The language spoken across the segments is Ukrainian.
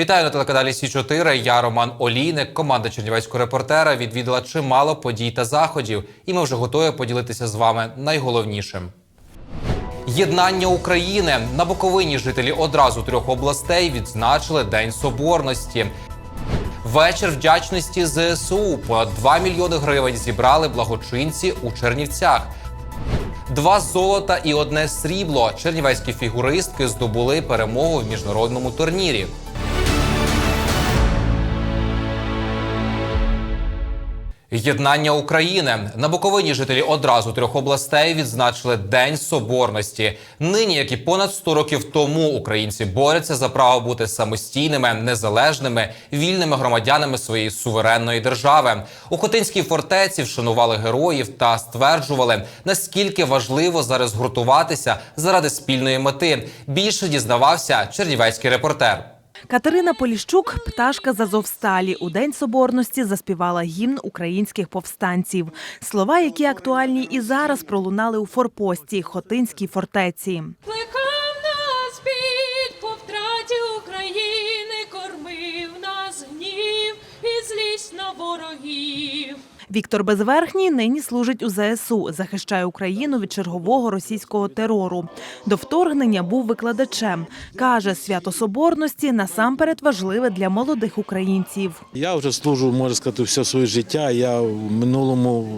Вітаю на телеканалі Сі 4 Я Роман Олійник. Команда Чернівецького репортера відвідала чимало подій та заходів, і ми вже готові поділитися з вами найголовнішим. Єднання України на Буковині жителі одразу трьох областей відзначили День Соборності. Вечір вдячності ЗСУ. Понад 2 мільйони гривень зібрали благочинці у Чернівцях. Два золота і одне срібло. Чернівецькі фігуристки здобули перемогу в міжнародному турнірі. Єднання України на Буковині жителі одразу трьох областей відзначили День Соборності. Нині, як і понад 100 років тому, українці борються за право бути самостійними, незалежними, вільними громадянами своєї суверенної держави. У Хотинській фортеці вшанували героїв та стверджували, наскільки важливо зараз гуртуватися заради спільної мети. Більше дізнавався чернівецький репортер. Катерина Поліщук, пташка з Азовсталі, у День Соборності заспівала гімн українських повстанців. Слова, які актуальні і зараз пролунали у форпості Хотинській фортеці. Плекав нас під повтраті України, кормив нас гнів і злість на ворогів. Віктор Безверхній нині служить у ЗСУ, захищає Україну від чергового російського терору. До вторгнення був викладачем. Каже, свято Соборності насамперед важливе для молодих українців. Я вже служу, можна сказати, все своє життя. Я в минулому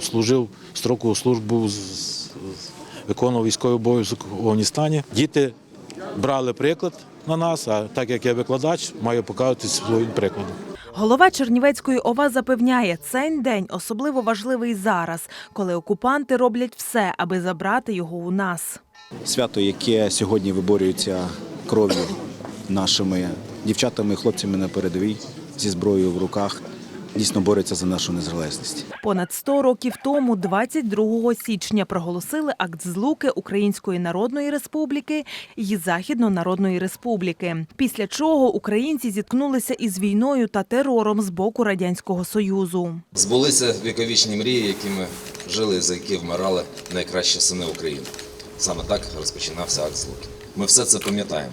служив строкову службу, виконував військовий обов'язок в Афганістані. Діти брали приклад на нас, а так як я викладач, маю показувати своїм прикладом. Голова Чернівецької ОВА запевняє, цей день особливо важливий зараз, коли окупанти роблять все, аби забрати його у нас. свято, яке сьогодні виборюється кров'ю нашими дівчатами і хлопцями на передовій зі зброєю в руках, дійсно бореться за нашу незалежність. Понад 100 років тому, 22 січня, проголосили акт злуки Української Народної Республіки і Західно-Народної Республіки. Після чого українці зіткнулися із війною та терором з боку радянського союзу. Збулися віковічні мрії, якими жили, за які вмирали найкращі сини України. Саме так розпочинався акт злуки. Ми все це пам'ятаємо.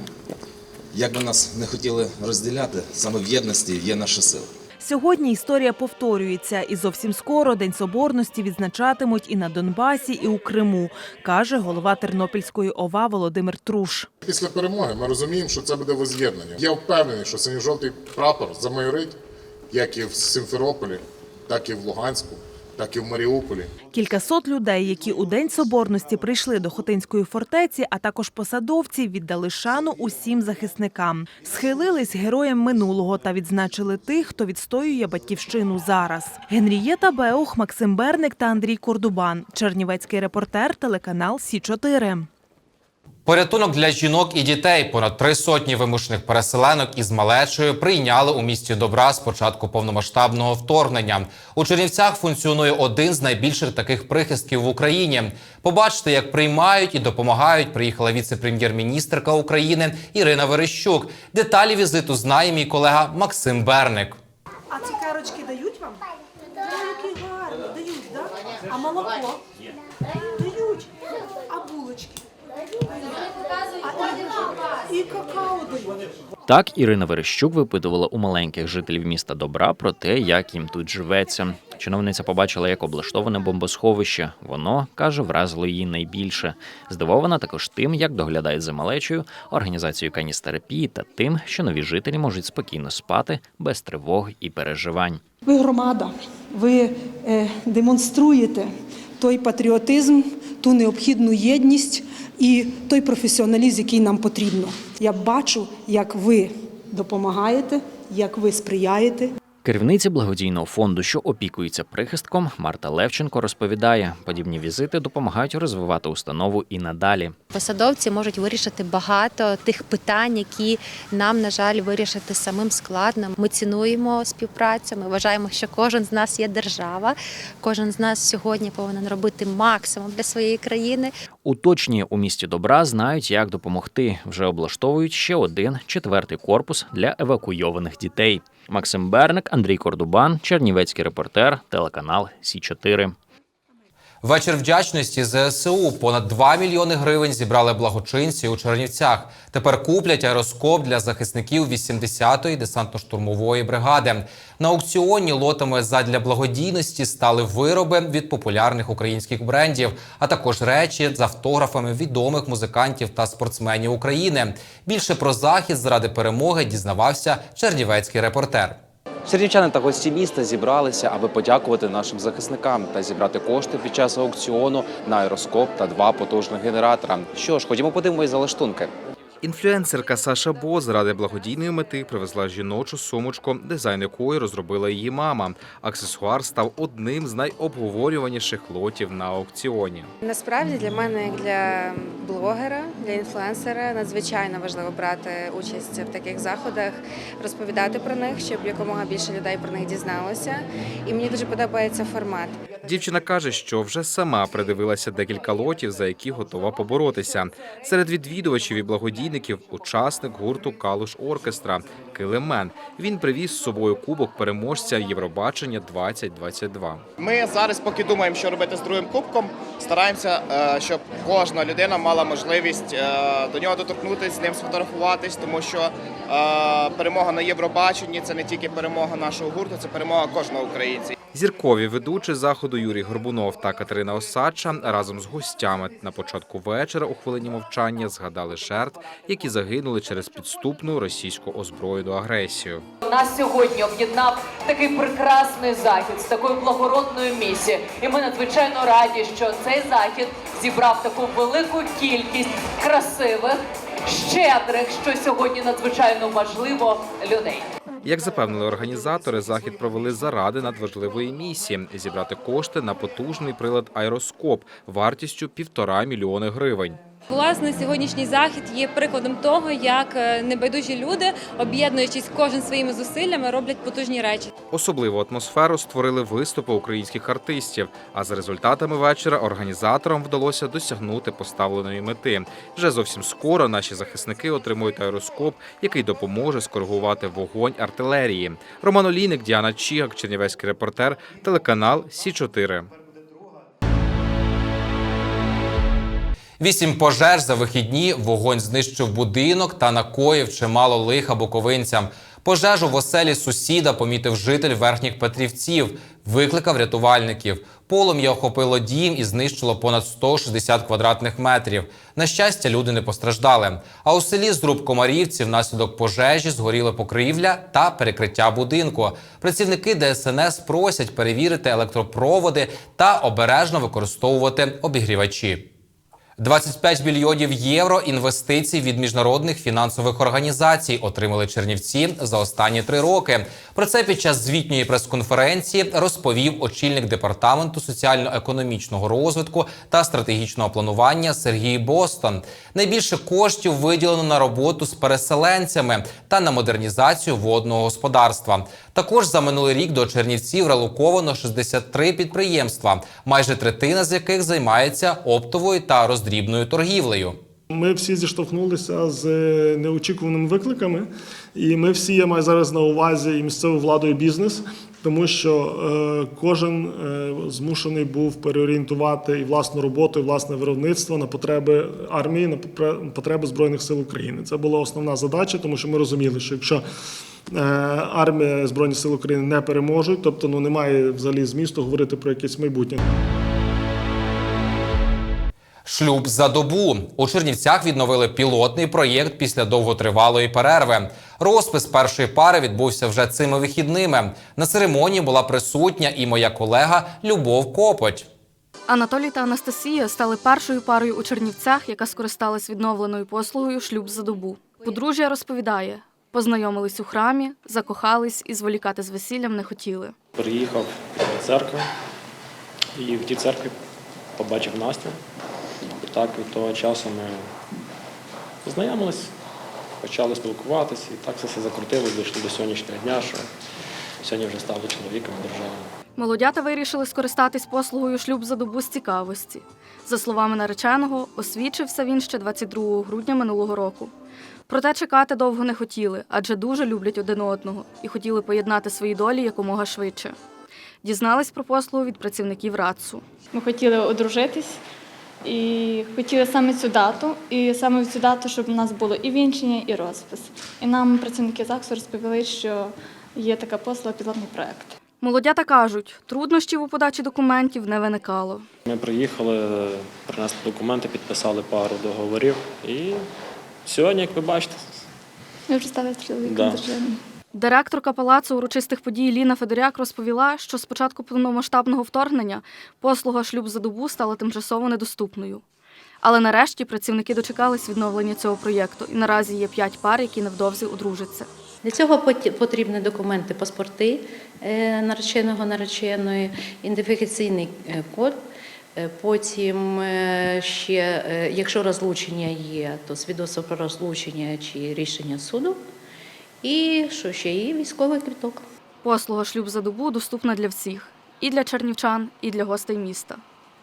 Як би нас не хотіли розділяти, саме в єдності є наша сила. Сьогодні історія повторюється, і зовсім скоро День Соборності відзначатимуть і на Донбасі, і у Криму, каже голова Тернопільської ОВА Володимир Труш. Після перемоги ми розуміємо, що це буде воз'єднання. Я впевнений, що синьо-жовтий прапор замайорить як і в Симферополі, так і в Луганську, так і в Маріуполі. Кількасот людей, які у День Соборності прийшли до Хотинської фортеці, а також посадовці, віддали шану усім захисникам, схилились героям минулого та відзначили тих, хто відстоює батьківщину зараз. Генрієта Беух, Максим Берник та Андрій Кордубан. Чернівецький репортер, телеканал Сі 4 Порятунок для жінок і дітей. Понад три сотні вимушених переселенок із малечою прийняли у місті добра з початку повномасштабного вторгнення. У Чернівцях функціонує один з найбільших таких прихистків в Україні. Побачити, як приймають і допомагають, приїхала віце-прем'єр-міністрка України Ірина Верещук. Деталі візиту знає мій колега Максим Берник. А цукерочки дають вам? Гарні, дають, так? А молоко? Дають. А булочки? А і какао дають. Так Ірина Верещук випитувала у маленьких жителів міста Добра про те, як їм тут живеться. Чиновниця побачила, як облаштоване бомбосховище. Воно каже, вразило її найбільше. Здивована також тим, як доглядають за малечою, організацією каністерапії та тим, що нові жителі можуть спокійно спати без тривог і переживань. Ви громада, ви е, демонструєте той патріотизм, ту необхідну єдність і той професіоналізм, який нам потрібно. Я бачу, як ви допомагаєте, як ви сприяєте. Керівниця благодійного фонду, що опікується прихистком, Марта Левченко розповідає, подібні візити допомагають розвивати установу і надалі. Посадовці можуть вирішити багато тих питань, які нам, на жаль, вирішити самим складно. Ми цінуємо співпрацю. Ми вважаємо, що кожен з нас є держава. Кожен з нас сьогодні повинен робити максимум для своєї країни. Уточні у місті добра знають, як допомогти. Вже облаштовують ще один четвертий корпус для евакуйованих дітей. Максим Берник, Андрій Кордубан, Чернівецький репортер, телеканал Сі 4 Вечір вдячності ЗСУ. Понад 2 мільйони гривень зібрали благочинці у Чернівцях. Тепер куплять аероскоп для захисників 80-ї десантно-штурмової бригади. На аукціоні лотами задля благодійності стали вироби від популярних українських брендів, а також речі з автографами відомих музикантів та спортсменів України. Більше про захід заради перемоги дізнавався чернівецький репортер. Чернівчани та гості міста зібралися, аби подякувати нашим захисникам та зібрати кошти під час аукціону на аероскоп та два потужних генератора. Що ж, ходімо подивимось за лаштунки. Інфлюенсерка Саша Бо заради благодійної мети привезла жіночу сумочку, дизайн якої розробила її мама. Аксесуар став одним з найобговорюваніших лотів на аукціоні. Насправді для мене, як для блогера, для інфлюенсера, надзвичайно важливо брати участь в таких заходах, розповідати про них, щоб якомога більше людей про них дізналося. І мені дуже подобається формат. Дівчина каже, що вже сама придивилася декілька лотів, за які готова поборотися. Серед відвідувачів і благодійників учасник гурту Калуш Оркестра Килимен. Він привіз з собою кубок переможця Євробачення 2022. Ми зараз, поки думаємо, що робити з другим кубком, стараємося, е, щоб кожна людина мала можливість е, до нього доторкнутися, з ним сфотографуватись, тому що е, перемога на Євробаченні це не тільки перемога нашого гурту, це перемога кожного українця. Зіркові ведучі заходу Юрій Горбунов та Катерина Осадча разом з гостями на початку вечора у хвилині мовчання згадали жертв, які загинули через підступну російську озброєну агресію. Нас сьогодні об'єднав такий прекрасний захід з такою благородною місією. І ми надзвичайно раді, що цей захід зібрав таку велику кількість красивих, щедрих, що сьогодні надзвичайно важливо людей. Як запевнили організатори, захід провели заради надважливої місії зібрати кошти на потужний прилад аероскоп вартістю півтора мільйони гривень. Власне, сьогоднішній захід є прикладом того, як е, небайдужі люди, об'єднуючись кожен своїми зусиллями, роблять потужні речі. Особливу атмосферу створили виступи українських артистів. А за результатами вечора організаторам вдалося досягнути поставленої мети. Вже зовсім скоро наші захисники отримують аероскоп, який допоможе скоригувати вогонь артилерії. Роман Олійник, Діана Чігак, Чернівецький репортер, телеканал Сі 4 Вісім пожеж за вихідні вогонь знищив будинок та накоїв чимало лиха буковинцям. Пожежу в оселі сусіда помітив житель верхніх Петрівців, викликав рятувальників. Полум'я охопило дім і знищило понад 160 квадратних метрів. На щастя, люди не постраждали. А у селі Зруб Комарівці внаслідок пожежі згоріла покрівля та перекриття будинку. Працівники ДСНС просять перевірити електропроводи та обережно використовувати обігрівачі. 25 мільйонів євро інвестицій від міжнародних фінансових організацій отримали Чернівці за останні три роки. Про це під час звітньої прес-конференції розповів очільник департаменту соціально-економічного розвитку та стратегічного планування Сергій Бостон. Найбільше коштів виділено на роботу з переселенцями та на модернізацію водного господарства. Також за минулий рік до Чернівців релоковано 63 підприємства, майже третина з яких займається оптовою та роздрібною торгівлею. Ми всі зіштовхнулися з неочікуваними викликами, і ми всі я маю зараз на увазі і місцеву владу, і бізнес, тому що е, кожен е, змушений був переорієнтувати і власну роботу, і власне виробництво на потреби армії, на потреби збройних сил України. Це була основна задача, тому що ми розуміли, що якщо е, армія збройні сили України не переможуть, тобто ну немає взагалі змісту говорити про якесь майбутнє. Шлюб за добу у Чернівцях відновили пілотний проєкт після довготривалої перерви. Розпис першої пари відбувся вже цими вихідними. На церемонії була присутня і моя колега Любов Копоть. Анатолій та Анастасія стали першою парою у Чернівцях, яка скористалась відновленою послугою шлюб за добу. Подружжя розповідає, познайомились у храмі, закохались і зволікати з весіллям не хотіли. Приїхав до церкви і в тій церкві побачив Настю. І так від того часу ми познайомились, почали спілкуватися, і так все все закрутилось, дійшли до сьогоднішнього дня, що сьогодні вже стали чоловіком і державою. Молодята вирішили скористатись послугою шлюб за добу з цікавості. За словами нареченого, освідчився він ще 22 грудня минулого року. Проте чекати довго не хотіли, адже дуже люблять один одного і хотіли поєднати свої долі якомога швидше. Дізнались про послугу від працівників РАЦУ. Ми хотіли одружитись і хотіли саме цю дату, і саме в цю дату, щоб у нас було і вінчення, і розпис. І нам працівники ЗАГСу розповіли, що є така послуга пілотний проект. Молодята кажуть, труднощів у подачі документів не виникало. Ми приїхали, принесли документи, підписали пару договорів. І сьогодні, як ви бачите, Ми вже стали чоловіком Да. дружиною. Директорка палацу урочистих подій Ліна Федоряк розповіла, що з початку повномасштабного вторгнення послуга шлюб за добу стала тимчасово недоступною. Але нарешті працівники дочекались відновлення цього проєкту, і наразі є п'ять пар, які невдовзі одружаться. Для цього потрібні документи, паспорти е, нареченого нареченої, ідентифікаційний е, код. Е, Потім е, ще, е, якщо розлучення є, то свідоцтво про розлучення чи рішення суду. І що ще? є військовий квіток. Послуга шлюб за добу доступна для всіх і для чернівчан, і для гостей міста.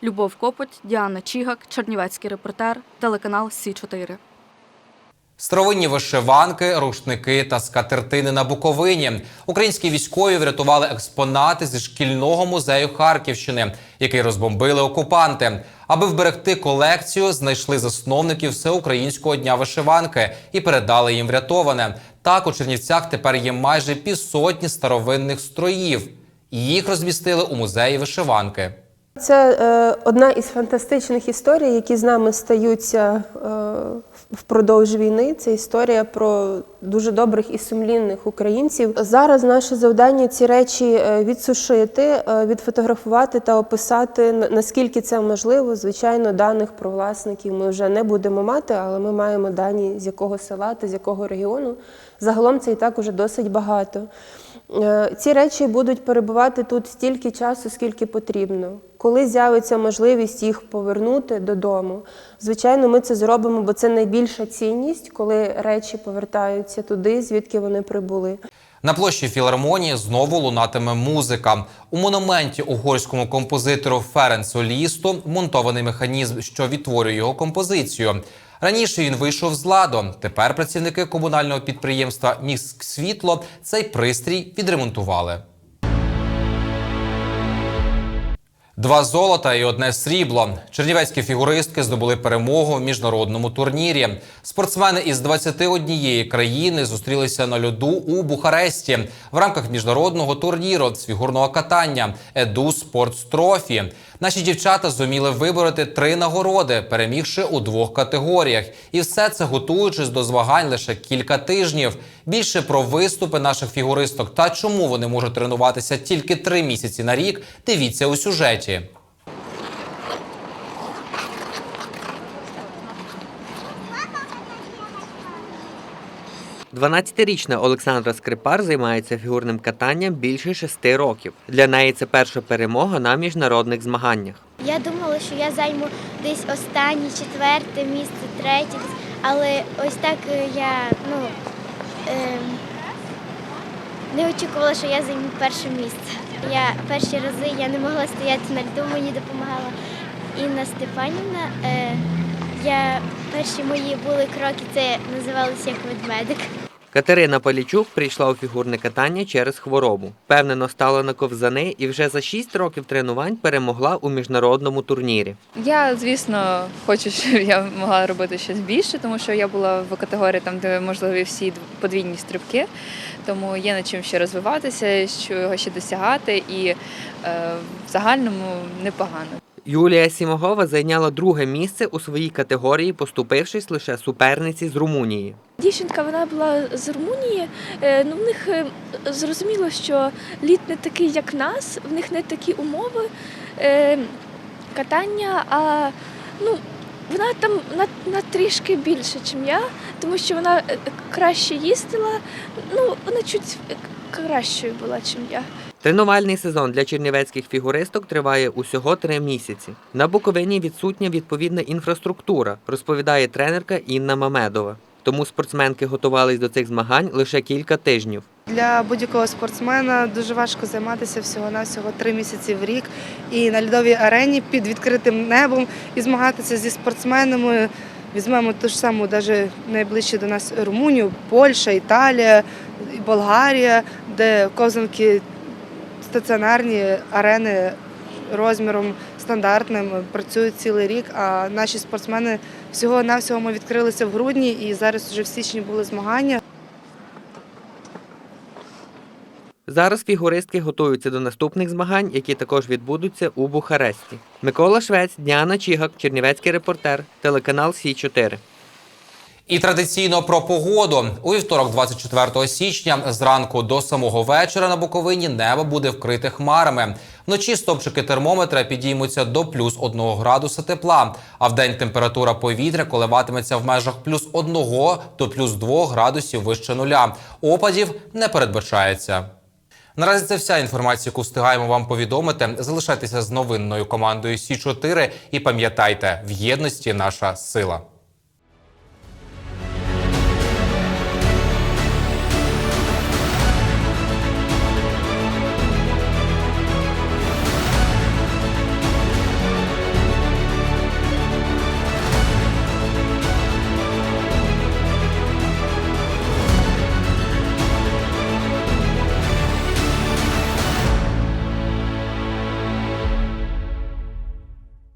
Любов Копоть, Діана Чігак, Чернівецький репортер, телеканал Сі 4 Старовинні вишиванки, рушники та скатертини на Буковині. Українські військові врятували експонати зі шкільного музею Харківщини, який розбомбили окупанти. Аби вберегти колекцію, знайшли засновників всеукраїнського дня вишиванки і передали їм врятоване. Так у Чернівцях тепер є майже півсотні старовинних строїв. Їх розмістили у музеї вишиванки. Це е, одна із фантастичних історій, які з нами стаються е, впродовж війни. Це історія про дуже добрих і сумлінних українців. Зараз наше завдання ці речі е, відсушити, е, відфотографувати та описати наскільки це можливо. Звичайно, даних про власників ми вже не будемо мати, але ми маємо дані з якого села та з якого регіону. Загалом це і так уже досить багато. Е, Ці речі будуть перебувати тут стільки часу, скільки потрібно. Коли з'явиться можливість їх повернути додому, звичайно, ми це зробимо, бо це найбільша цінність, коли речі повертаються туди, звідки вони прибули. На площі філармонії знову лунатиме музика. У монументі угорському композитору Ференцу Лісту монтований механізм, що відтворює його композицію. Раніше він вийшов з ладу. Тепер працівники комунального підприємства Міськ Світло цей пристрій відремонтували. Два золота і одне срібло. Чернівецькі фігуристки здобули перемогу в міжнародному турнірі. Спортсмени із 21 країни зустрілися на льоду у Бухаресті в рамках міжнародного турніру з фігурного катання Еду Спортс Трофі. Наші дівчата зуміли вибороти три нагороди, перемігши у двох категоріях. І все це готуючись до змагань лише кілька тижнів. Більше про виступи наших фігуристок та чому вони можуть тренуватися тільки три місяці на рік. Дивіться у сюжеті. Дванадцятирічна Олександра Скрипар займається фігурним катанням більше шести років. Для неї це перша перемога на міжнародних змаганнях. Я думала, що я займу десь останнє, четверте місце, третє, але ось так я ну, ем, не очікувала, що я займу перше місце. Я перші рази я не могла стояти на льду, мені допомагала Інна Степанівна. Е, я перші мої були кроки, це називалося як ведмедик. Катерина Полічук прийшла у фігурне катання через хворобу. Впевнено стала на ковзани і вже за шість років тренувань перемогла у міжнародному турнірі. Я, звісно, хочу, щоб я могла робити щось більше, тому що я була в категорії, там, де можливі всі подвійні стрибки, тому є над чим ще розвиватися, що ще досягати, і е, в загальному непогано. Юлія Сімогова зайняла друге місце у своїй категорії, поступившись лише суперниці з Румунії. Дівчинка вона була з Румунії. Е, Ну, в них е, зрозуміло, що лід не такий, як нас, в них не такі умови е, катання, а ну, вона там на, на трішки більше, ніж я, тому що вона краще їздила. Ну, вона чуть кращою була, ніж я. Тренувальний сезон для чернівецьких фігуристок триває усього три місяці. На Буковині відсутня відповідна інфраструктура, розповідає тренерка Інна Мамедова. Тому спортсменки готувались до цих змагань лише кілька тижнів. Для будь-якого спортсмена дуже важко займатися всього-навсього три місяці в рік і на льодовій арені під відкритим небом і змагатися зі спортсменами. Візьмемо ту ж саму, навіть найближче до нас Румунію, Польща, Італія, Болгарія, де ковзанки стаціонарні арени розміром стандартним працюють цілий рік. А наші спортсмени всього навсього ми відкрилися в грудні і зараз вже в січні були змагання. Зараз фігуристки готуються до наступних змагань, які також відбудуться у Бухаресті. Микола Швець, Діана Чігак, Чернівецький репортер, телеканал Сі 4 І традиційно про погоду. У вівторок, 24 січня, зранку до самого вечора на Буковині небо буде вкрите хмарами. Вночі стопчики термометра підіймуться до плюс 1 градуса тепла, а вдень температура повітря коливатиметься в межах плюс 1 до плюс 2 градусів вище нуля. Опадів не передбачається. Наразі це вся інформація, яку встигаємо вам повідомити. Залишайтеся з новинною командою Сі 4 і пам'ятайте, в єдності наша сила.